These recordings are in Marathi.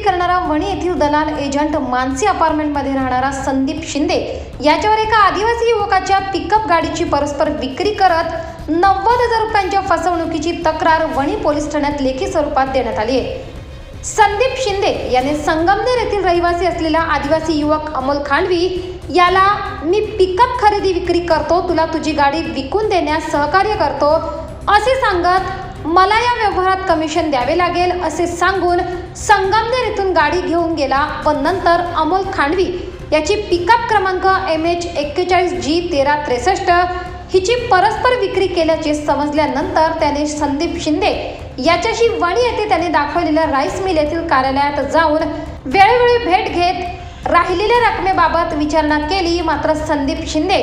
करणारा वणी येथील दलाल एजंट मानसी अपार्टमेंटमध्ये राहणारा संदीप शिंदे. याच्यावर एका आदिवासी युवकाच्या पिकअप गाडीची परस्पर विक्री करत नव्वद हजार रुपयांच्या फसवणुकीची तक्रार वणी पोलीस ठाण्यात लेखी स्वरूपात देण्यात आली आहे. संदीप शिंदे याने संगमनेर येथील रहिवासी असलेला आदिवासी युवक अमोल खांडवी याला मी पिकअप खरेदी विक्री करतो तुला तुझी गाडी विकून देण्यास सहकार्य करतो असे सांगत मला या व्यवहारात कमिशन द्यावे लागेल असे सांगून संगमनेर इथून गाडी घेऊन गेला व नंतर अमोल खांडवी याची पिकअप क्रमांक एम एच एक्केचाळीस जी तेरा त्रेसष्ट हिची परस्पर विक्री केल्याचे समजल्यानंतर त्याने संदीप शिंदे याच्याशी वणी येथे त्याने दाखवलेल्या राईस मिल येथील कार्यालयात जाऊन वेळोवेळी भेट घेत राहिलेल्या रकमेबाबत विचारणा केली मात्र संदीप शिंदे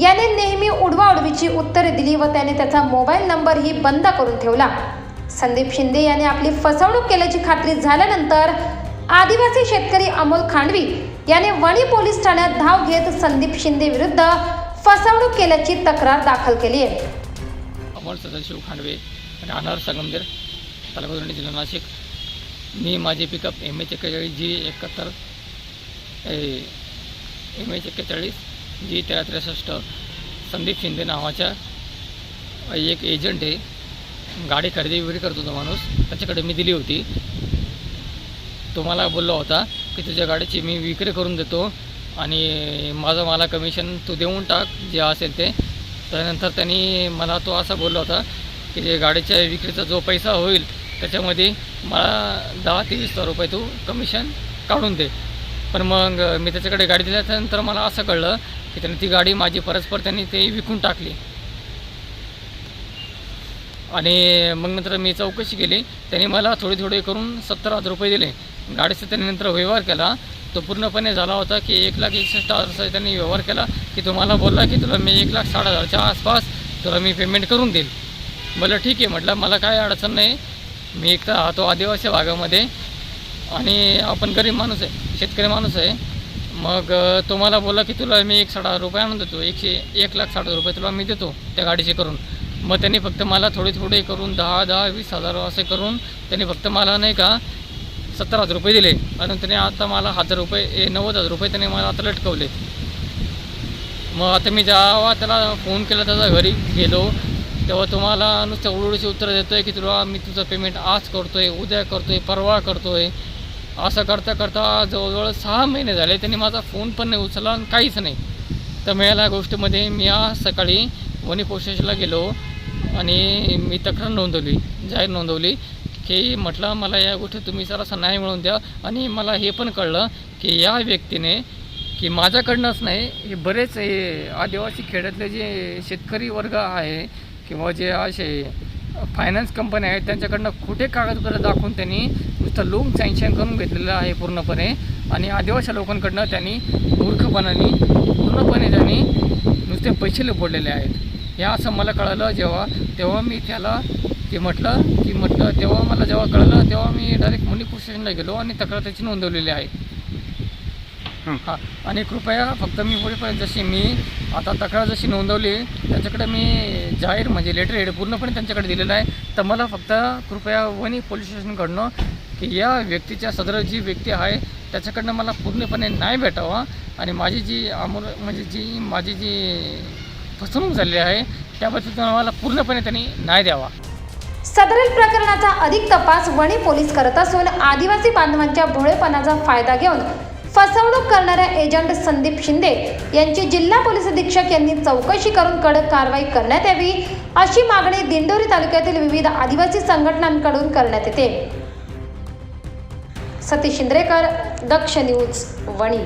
याने नेहमी उडवाउडवीची उत्तरे दिली व त्याने त्याचा मोबाईल नंबरही बंद करून ठेवला. संदीप शिंदे याने आपली फसवणूक केल्याची खात्री झाल्यानंतर आदिवासी शेतकरी अमोल खांडवी याने वणी पोलीस ठाण्यात धाव घेत संदीप शिंदे विरुद्ध फसवणूक केल्याची तक्रार दाखल केली आहे. अमोल सदाशिव खांडवे राहणार संगमनेर तालुका जिल्हा नाशिक. मी माझे पिकअप एम एच एक्केचाळीस जी एकाहत्तर एम एच एक्केचाळीस जी तेरा त्रेसष्ट. संदीप शिंदे नावाच्या एक एजंट आहे. गाडी खरेदी विक्री करतो तो माणूस. त्याच्याकडे मी दिली होती. तो मला बोलला होता की तुझ्या गाडीची मी विक्री करून देतो आणि माझं मला कमिशन तू देऊन टाक जे असेल ते. त्यानंतर त्यांनी मला तो असा बोलला होता की जे गाडीच्या विक्रीचा जो पैसा होईल त्याच्यामध्ये मला दहा ते वीस हजार रुपये तू कमिशन काढून दे. पण मग मी त्याच्याकडे गाडी दिल्यानंतर मला असं कळलं की त्यांनी ती गाडी माझी परस्पर त्यांनी ते विकून टाकली. आणि मग नंतर मी चौकशी केली. त्यांनी मला थोडे थोडे करून सत्तर हजार रुपये दिले. गाडीचा त्यांनी नंतर व्यवहार केला. तो पूर्णपणे झाला होता की एक लाख एकसष्ट हजारचा त्यांनी व्यवहार केला की तो मला बोलला की तुला मी एक लाख साठ हजारच्या आसपास तुला मी पेमेंट करून देईल. मला ठीक आहे म्हटलं मला काय अडचण नाही. मी एक तर राहतो आदिवासी भागामध्ये. आणि आपण गरीब माणूस आहे शेतकरी माणूस आहे. मग तुम्हाला तो मला की तुला मी एक साठ रुपये आणून देतो एकशे एक लाख साठ हजार रुपये तुला मी देतो त्या गाडीचे करून. मग त्यांनी फक्त मला थोडे थोडे करून दहा दहा वीस हजार असे करून त्यांनी फक्त मला नाही का सत्तर हजार रुपये दिले. आणि त्याने आता मला हजार रुपये ए, नव्वद हजार रुपये त्याने मला आता लटकवले. मग आता मी जेव्हा त्याला फोन केला त्याचा घरी गेलो तेव्हा तुम्हाला नुसतं उडूची उत्तर देतो आहे की तुला मी तुझं पेमेंट आज करतो आहे उद्या करतो आहे परवा करतो आहे असं करता करता जवळजवळ सहा महिने झाले त्यांनी माझा फोन पण नाही उचलला आणि काहीच नाही. तर मिळाल्या गोष्टीमध्ये मी आज सकाळी वणी पोस्टेशनला गेलो आणि मी तक्रार नोंदवली जाहीर नोंदवली की म्हटलं मला या गोष्टी तुम्ही जरासा नाही मिळवून द्या. आणि मला हे पण कळलं की या व्यक्तीने की माझ्याकडनंच नाही हे बरेच हे आदिवासी खेड्यातले जे शेतकरी वर्ग आहे किंवा जे असे फायनान्स कंपन्या आहेत त्यांच्याकडनं खोटे कागदपत्र दाखवून त्यांनी नुसतं लोन सँक्शन करून घेतलेलं आहे पूर्णपणे. आणि आदिवासी लोकांकडनं त्यांनी मूर्खपणाने पूर्णपणे त्यांनी नुसते पैसे लपडलेले आहेत. हे असं मला कळलं जेव्हा तेव्हा मी त्याला की म्हटलं की म्हटलं तेव्हा मला जेव्हा कळलं तेव्हा मी डायरेक्ट मुनी पोलीस स्टेशनला गेलो आणि तक्रार त्याची नोंदवलेली आहे. हां. आणि कृपया फक्त मी पुढेपर्यंत जशी मी आता तक्रार जशी नोंदवली त्याच्याकडे मी जाहीर म्हणजे लेटर हेड पूर्णपणे त्यांच्याकडे दिलेलं आहे. तर मला फक्त कृपया वणी पोलीस स्टेशनकडनं की या व्यक्तीच्या सदर जी व्यक्ती आहे त्याच्याकडनं मला पूर्णपणे न्याय भेटावा. आणि माझी जी अमोल म्हणजे जी माझी जी फसवणूक झालेली आहे त्याबद्दल मला पूर्णपणे त्यांनी न्याय द्यावा. सदरील प्रकरणाचा अधिक तपास वणी पोलीस करत असून आदिवासी बांधवांच्या भोळेपणाचा फायदा घेऊन फसवणूक करणाऱ्या एजंट संदीप शिंदे यांची जिल्हा पोलीस अधीक्षक यांनी चौकशी करून कडक कारवाई करण्यात यावी अशी मागणी दिंडोरी तालुक्यातील विविध आदिवासी संघटनांकडून करण्यात येते. सतीश इंद्रेकर दक्ष न्यूज वणी.